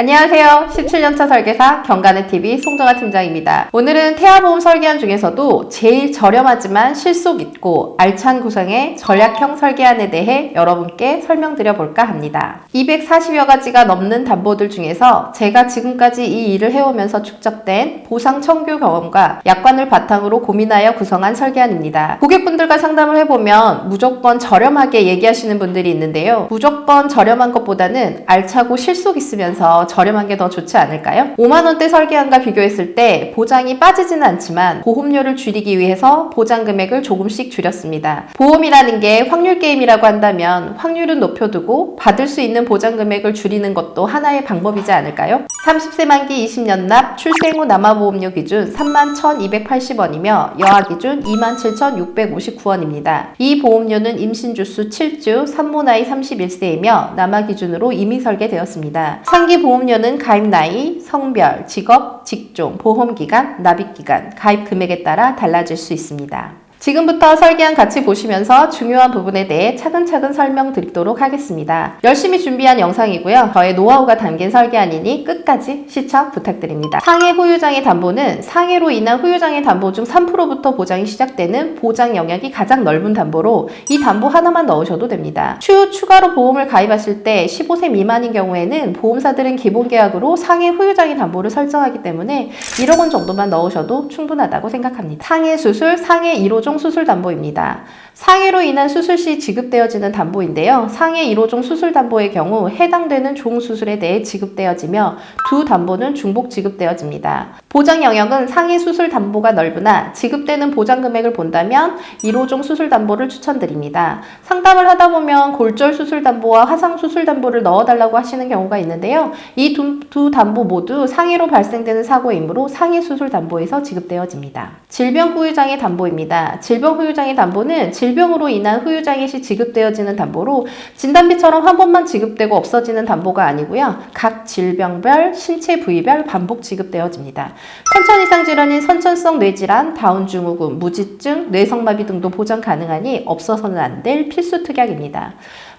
안녕하세요. 17년차 설계사 경간의TV 송정아 팀장입니다. 오늘은 태아보험 설계안 중에서도 제일 저렴하지만 실속 있고 알찬 구성의 전략형 설계안에 대해 여러분께 설명드려 볼까 합니다. 240여 가지가 넘는 담보들 중에서 제가 지금까지 이 일을 해오면서 축적된 보상 청구 경험과 약관을 바탕으로 고민하여 구성한 설계안입니다. 고객분들과 상담을 해보면 무조건 저렴하게 얘기하시는 분들이 있는데요. 무조건 저렴한 것보다는 알차고 실속 있으면서 저렴한 게 더 좋지 않을까요? 5만원대 설계안과 비교했을 때 보장이 빠지지는 않지만 보험료를 줄이기 위해서 보장 금액을 조금씩 줄였습니다. 보험이라는 게 확률 게임이라고 한다면 확률은 높여두고 받을 수 있는 보장 금액을 줄이는 것도 하나의 방법이지 않을까요? 30세 만기 20년 납 출생 후 남아보험료 기준 31,280원이며 여아 기준 27,659원입니다. 이 보험료는 임신 주수 7주, 산모 나이 31세이며 남아 기준으로 이미 설계되었습니다. 상기 보험 료는 가입 나이, 성별, 직업, 직종, 보험 기간, 납입 기간, 가입 금액에 따라 달라질 수 있습니다. 지금부터 설계안 같이 보시면서 중요한 부분에 대해 차근차근 설명드리도록 하겠습니다. 열심히 준비한 영상이고요. 저의 노하우가 담긴 설계안이니 끝까지 시청 부탁드립니다. 상해 후유장애 담보는 상해로 인한 후유장애 담보 중 3%부터 보장이 시작되는 보장 영역이 가장 넓은 담보로 이 담보 하나만 넣으셔도 됩니다. 추후 추가로 보험을 가입하실 때 15세 미만인 경우에는 보험사들은 기본 계약으로 상해 후유장애 담보를 설정하기 때문에 1억 원 정도만 넣으셔도 충분하다고 생각합니다. 상해 수술, 상해 1호종 수술 담보입니다. 상해로 인한 수술 시 지급되어지는 담보인데요. 상해 1호종 수술 담보의 경우 해당되는 종 수술에 대해 지급되어지며 두 담보는 중복 지급되어집니다. 보장 영역은 상해 수술 담보가 넓으나 지급되는 보장 금액을 본다면 1호종 수술 담보를 추천드립니다. 상담을 하다 보면 골절 수술 담보와 화상 수술 담보를 넣어달라고 하시는 경우가 있는데요. 이두 담보 모두 상해로 발생되는 사고이므로 상해 수술 담보에서 지급되어집니다. 질병 후유장애 담보입니다. 질병 후유장애 담보는 질병으로 인한 후유장애 시 지급되어지는 담보로 진단비처럼 한 번만 지급되고 없어지는 담보가 아니고요. 각 질병별, 신체 부위별 반복 지급되어집니다. 선천 이상 질환인 선천성 뇌질환, 다운 증후군, 무지증, 뇌성마비 등도 보장 가능하니 없어서는 안 될 필수 특약입니다.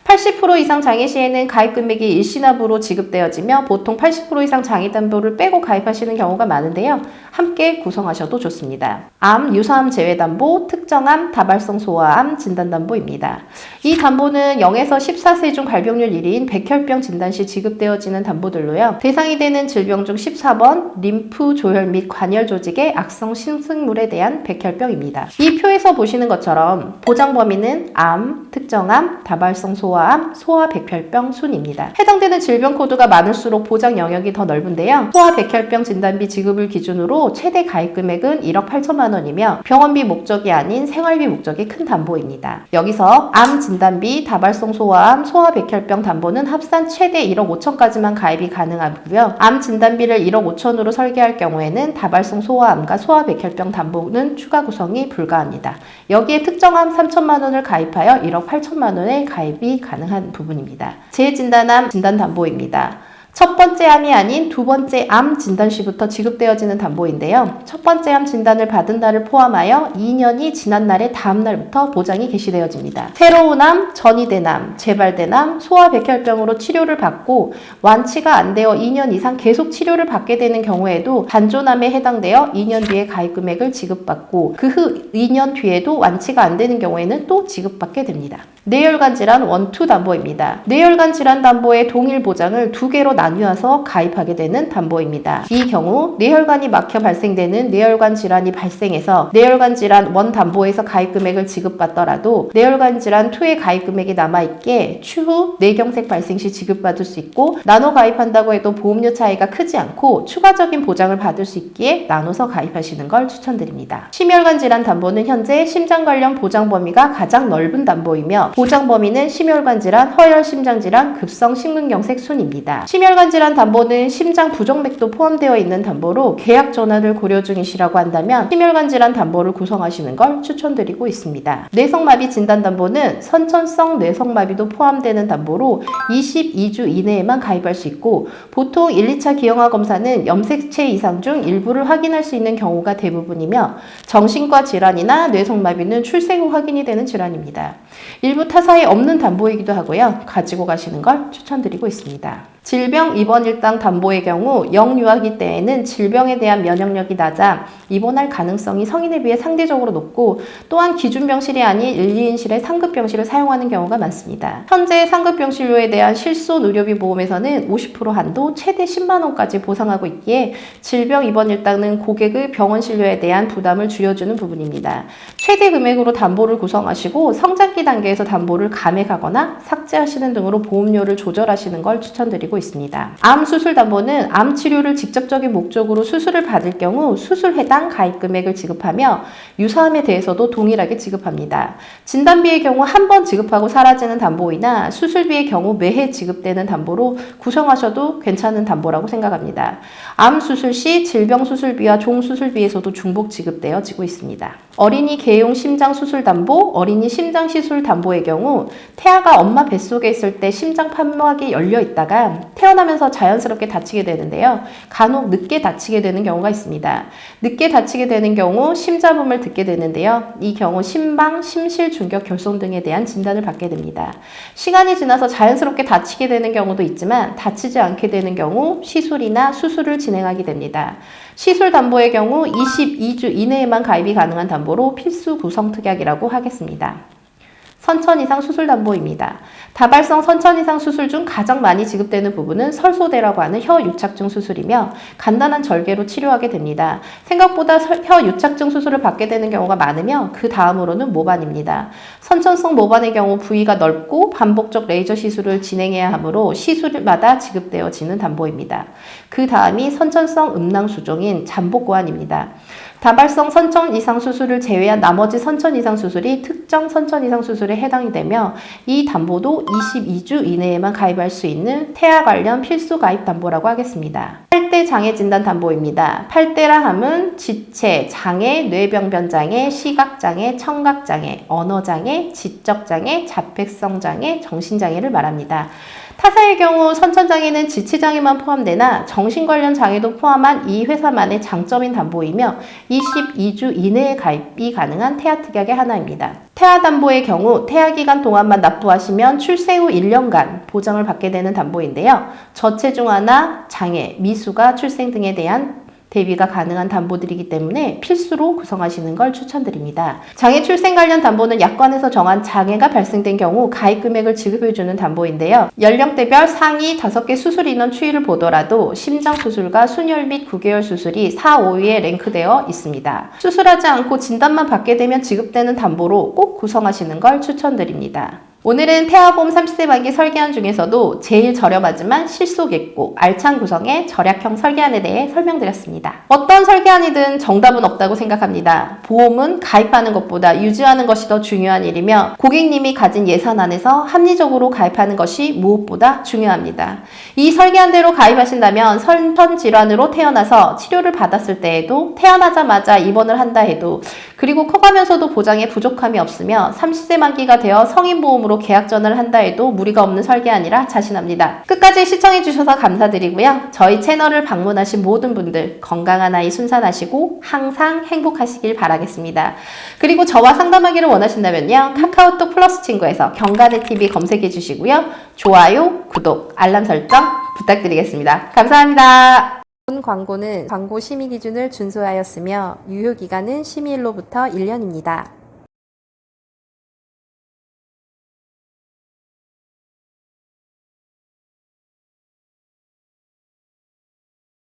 80% 이상 장애 시에는 가입 금액이 일시납으로 지급되어지며 보통 80% 이상 장애 담보를 빼고 가입하시는 경우가 많은데요. 함께 구성하셔도 좋습니다. 암, 유사암 제외 담보, 특정암, 다발성 소아암 진단 담보입니다. 이 담보는 0에서 14세 중 발병률 1위인 백혈병 진단 시 지급되어지는 담보들로요. 대상이 되는 질병 중 14번 림프 조혈 및 관열 조직의 악성 신승물에 대한 백혈병입니다. 이 표에서 보시는 것처럼 보장 범위는 암, 특정암, 다발성 소아 암, 소아백혈병 순입니다. 해당되는 질병 코드가 많을수록 보장 영역이 더 넓은데요. 소아백혈병 진단비 지급을 기준으로 최대 가입 금액은 1억 8천만 원이며 병원비 목적이 아닌 생활비 목적이 큰 담보입니다. 여기서 암 진단비, 다발성 소아암, 소아백혈병 담보는 합산 최대 1억 5천까지만 가입이 가능하고요. 암 진단비를 1억 5천으로 설계할 경우에는 다발성 소아암과 소아백혈병 담보는 추가 구성이 불가합니다. 여기에 특정암 3천만 원을 가입하여 1억 8천만 원의 가입이 가능한 부분입니다. 재진단암 진단담보입니다. 첫 번째 암이 아닌 두 번째 암 진단 시부터 지급되어지는 담보인데요. 첫 번째 암 진단을 받은 날을 포함하여 2년이 지난 날의 다음 날부터 보장이 개시되어집니다. 새로운 암, 전이된 암, 재발된 암, 소아백혈병으로 치료를 받고 완치가 안 되어 2년 이상 계속 치료를 받게 되는 경우에도 단조암에 해당되어 2년 뒤에 가입 금액을 지급받고 그 후 2년 뒤에도 완치가 안 되는 경우에는 또 지급받게 됩니다. 뇌혈관 질환 원투 담보입니다. 뇌혈관 질환 담보의 동일 보장을 두 개로 나누어서 가입하게 되는 담보입니다. 이 경우 뇌혈관이 막혀 발생되는 뇌혈관 질환이 발생해서 뇌혈관 질환 원 담보에서 가입 금액을 지급받더라도 뇌혈관 질환 2의 가입 금액이 남아있게 추후 뇌경색 발생 시 지급받을 수 있고 나눠 가입한다고 해도 보험료 차이가 크지 않고 추가적인 보장을 받을 수 있기에 나눠서 가입하시는 걸 추천드립니다. 심혈관 질환 담보는 현재 심장 관련 보장 범위가 가장 넓은 담보이며 보장 범위는 심혈관 질환, 허혈 심장 질환, 급성 심근경색 순입니다. 심혈 관 질환 담보는 심장 부정맥도 포함되어 있는 담보로 계약 전환을 고려 중이시라고 한다면 심혈관 질환 담보를 구성하시는 걸 추천드리고 있습니다. 뇌성마비 진단 담보는 선천성 뇌성마비도 포함되는 담보로 22주 이내에만 가입할 수 있고 보통 1, 2차 기형아 검사는 염색체 이상 중 일부를 확인할 수 있는 경우가 대부분이며 정신과 질환이나 뇌성마비는 출생 후 확인이 되는 질환입니다. 일부 타사에 없는 담보이기도 하고요. 가지고 가시는 걸 추천드리고 있습니다. 질병 입원 일당 담보의 경우 영유아기 때에는 질병에 대한 면역력이 낮아 입원할 가능성이 성인에 비해 상대적으로 높고 또한 기준 병실이 아닌 1, 2인실의 상급 병실을 사용하는 경우가 많습니다. 현재 상급 병실료에 대한 실손 의료비 보험에서는 50% 한도 최대 10만 원까지 보상하고 있기에 질병 입원 일당은 고객의 병원 진료에 대한 부담을 줄여주는 부분입니다. 최대 금액으로 담보를 구성하시고 성장기 단계에서 담보를 감액하거나 삭제하시는 등으로 보험료를 조절하시는 걸 추천드리고 있습니다. 암 수술 담보는 암 치료를 직접적인 목적으로 수술을 받을 경우 수술 해당 가입 금액을 지급하며 유사암에 대해서도 동일하게 지급합니다. 진단비의 경우 한 번 지급하고 사라지는 담보이나 수술비의 경우 매해 지급되는 담보로 구성하셔도 괜찮은 담보라고 생각합니다. 암 수술 시 질병 수술비와 종 수술비에서도 중복 지급되어지고 있습니다. 어린이 개용 심장 수술 담보, 어린이 심장 시술 담보의 경우 태아가 엄마 뱃속에 있을 때 심장 판막이 열려 있다가 태어나면서 자연스럽게 다치게 되는데요. 간혹 늦게 다치게 되는 경우가 있습니다. 늦게 다치게 되는 경우 심잡음을 듣게 되는데요. 이 경우 심방, 심실 중격 결손 등에 대한 진단을 받게 됩니다. 시간이 지나서 자연스럽게 다치게 되는 경우도 있지만 다치지 않게 되는 경우 시술이나 수술을 진행하게 됩니다. 시술 담보의 경우 22주 이내에만 가입이 가능한 담보로 필수 구성 특약이라고 하겠습니다. 선천 이상 수술 담보입니다. 다발성 선천 이상 수술 중 가장 많이 지급되는 부분은 설소대라고 하는 혀 유착증 수술이며 간단한 절개로 치료하게 됩니다. 생각보다 설- 혀 유착증 수술을 받게 되는 경우가 많으며 그 다음으로는 모반입니다. 선천성 모반의 경우 부위가 넓고 반복적 레이저 시술을 진행해야 하므로 시술마다 지급되어지는 담보입니다. 그 다음이 선천성 음낭 수종인 잠복 고환입니다. 다발성 선천 이상 수술을 제외한 나머지 선천 이상 수술이 특정 선천 이상 수술에 해당이 되며 이 담보도 22주 이내에만 가입할 수 있는 태아 관련 필수 가입 담보라고 하겠습니다. 8대 장애 진단 담보입니다. 8대라 함은 지체, 장애, 뇌병변 장애, 시각 장애, 청각 장애, 언어 장애, 지적 장애, 자폐성 장애, 정신 장애를 말합니다. 타사의 경우 선천장애는 지체장애만 포함되나 정신 관련 장애도 포함한 이 회사만의 장점인 담보이며 22주 이내에 가입이 가능한 태아 특약의 하나입니다. 태아 담보의 경우 태아 기간 동안만 납부하시면 출생 후 1년간 보장을 받게 되는 담보인데요. 저체중아나 장애, 미수가 출생 등에 대한 대비가 가능한 담보들이기 때문에 필수로 구성하시는 걸 추천드립니다. 장애 출생 관련 담보는 약관에서 정한 장애가 발생된 경우 가입 금액을 지급해주는 담보인데요. 연령대별 상위 5개 수술 인원 추이를 보더라도 심장 수술과 순혈 및 구개열 수술이 4, 5위에 랭크되어 있습니다. 수술하지 않고 진단만 받게 되면 지급되는 담보로 꼭 구성하시는 걸 추천드립니다. 오늘은 태아보험 30세 만기 설계안 중에서도 제일 저렴하지만 실속 있고 알찬 구성의 절약형 설계안에 대해 설명드렸습니다. 어떤 설계안이든 정답은 없다고 생각합니다. 보험은 가입하는 것보다 유지하는 것이 더 중요한 일이며 고객님이 가진 예산 안에서 합리적으로 가입하는 것이 무엇보다 중요합니다. 이 설계안대로 가입하신다면 선천 질환으로 태어나서 치료를 받았을 때에도 태어나자마자 입원을 한다 해도 그리고 커가면서도 보장에 부족함이 없으며 30세 만기가 되어 성인 보험으로 계약전을 한다 해도 무리가 없는 설계안이라 자신합니다. 끝까지 시청해주셔서 감사드리고요. 저희 채널을 방문하신 모든 분들 건강한 아이 순산하시고 항상 행복하시길 바라겠습니다. 그리고 저와 상담하기를 원하신다면요. 카카오톡 플러스 친구에서 경간의 TV 검색해 주시고요. 좋아요, 구독, 알람 설정 부탁드리겠습니다. 감사합니다. 본 광고는 광고 심의 기준을 준수하였으며 유효 기간은 심의일로부터 1년입니다.